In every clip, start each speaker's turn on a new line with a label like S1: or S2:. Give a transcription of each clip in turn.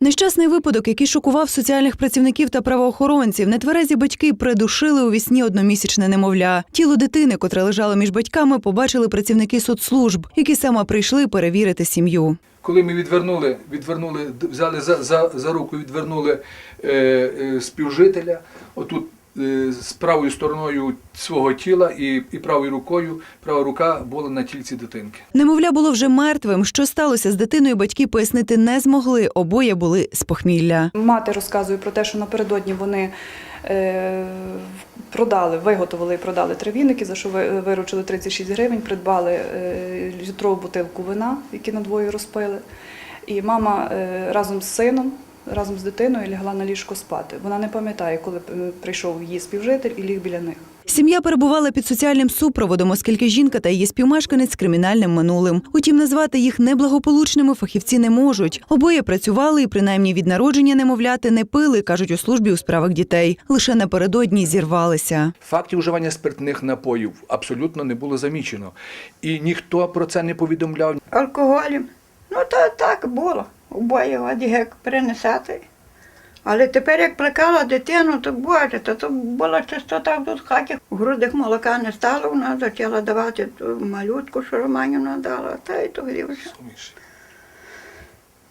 S1: Нещасний випадок, який шокував соціальних працівників та правоохоронців, нетверезі батьки придушили у вісні одномісячне немовля. Тіло дитини, котре лежало між батьками, побачили працівники соцслужб, які саме прийшли перевірити сім'ю.
S2: Коли ми відвернули, відвернули, взяли за, за, за руку, відвернули е, е, співжителя, отут з правою стороною свого тіла і, і правою рукою, права рука була на тільці дитинки.
S1: Немовля було вже мертвим. Що сталося з дитиною, батьки пояснити не змогли. Обоє були з похмілля.
S3: Мати розказує про те, що напередодні вони е, продали, виготовили і продали травінники, за що ви- виручили 36 гривень, придбали е, літрову бутилку вина, які надвоє розпили. І мама е, разом з сином, разом з дитиною лягла на ліжко спати. Вона не пам'ятає, коли е, прийшов її співжитель і ліг біля них.
S1: Сім'я перебувала під соціальним супроводом, оскільки жінка та її співмешканець з кримінальним минулим. Утім, назвати їх неблагополучними фахівці не можуть. Обоє працювали і принаймні від народження немовляти не пили, кажуть у службі у справах дітей. Лише напередодні зірвалися.
S2: Фактів вживання спиртних напоїв абсолютно не було замічено. І ніхто про це не повідомляв.
S4: алкоголем. Ну, то так було. Обоє от як принесати. Але тепер, як плекала дитину, то боже, то, то була чистота тут в хаті. В грудях молока не стало, вона почала давати ту малютку, що Романівна дала, та й то грівся.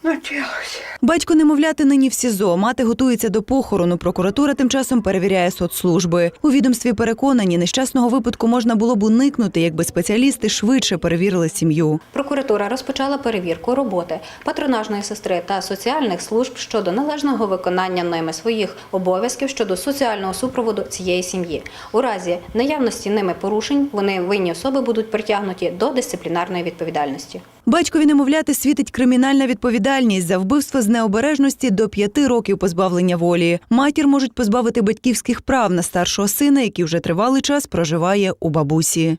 S4: Навчилася.
S1: Батько немовляти нині в СІЗО. Мати готується до похорону. Прокуратура тим часом перевіряє соцслужби. У відомстві переконані, нещасного випадку можна було б уникнути, якби спеціалісти швидше перевірили сім'ю.
S5: Прокуратура розпочала перевірку роботи патронажної сестри та соціальних служб щодо належного виконання ними своїх обов'язків щодо соціального супроводу цієї сім'ї. У разі наявності ними порушень вони винні особи будуть притягнуті до дисциплінарної відповідальності.
S1: Батькові немовляти світить кримінальна відповідальність за вбивство з необережності до п'яти років позбавлення волі. Матір можуть позбавити батьківських прав на старшого сина, який вже тривалий час проживає у бабусі.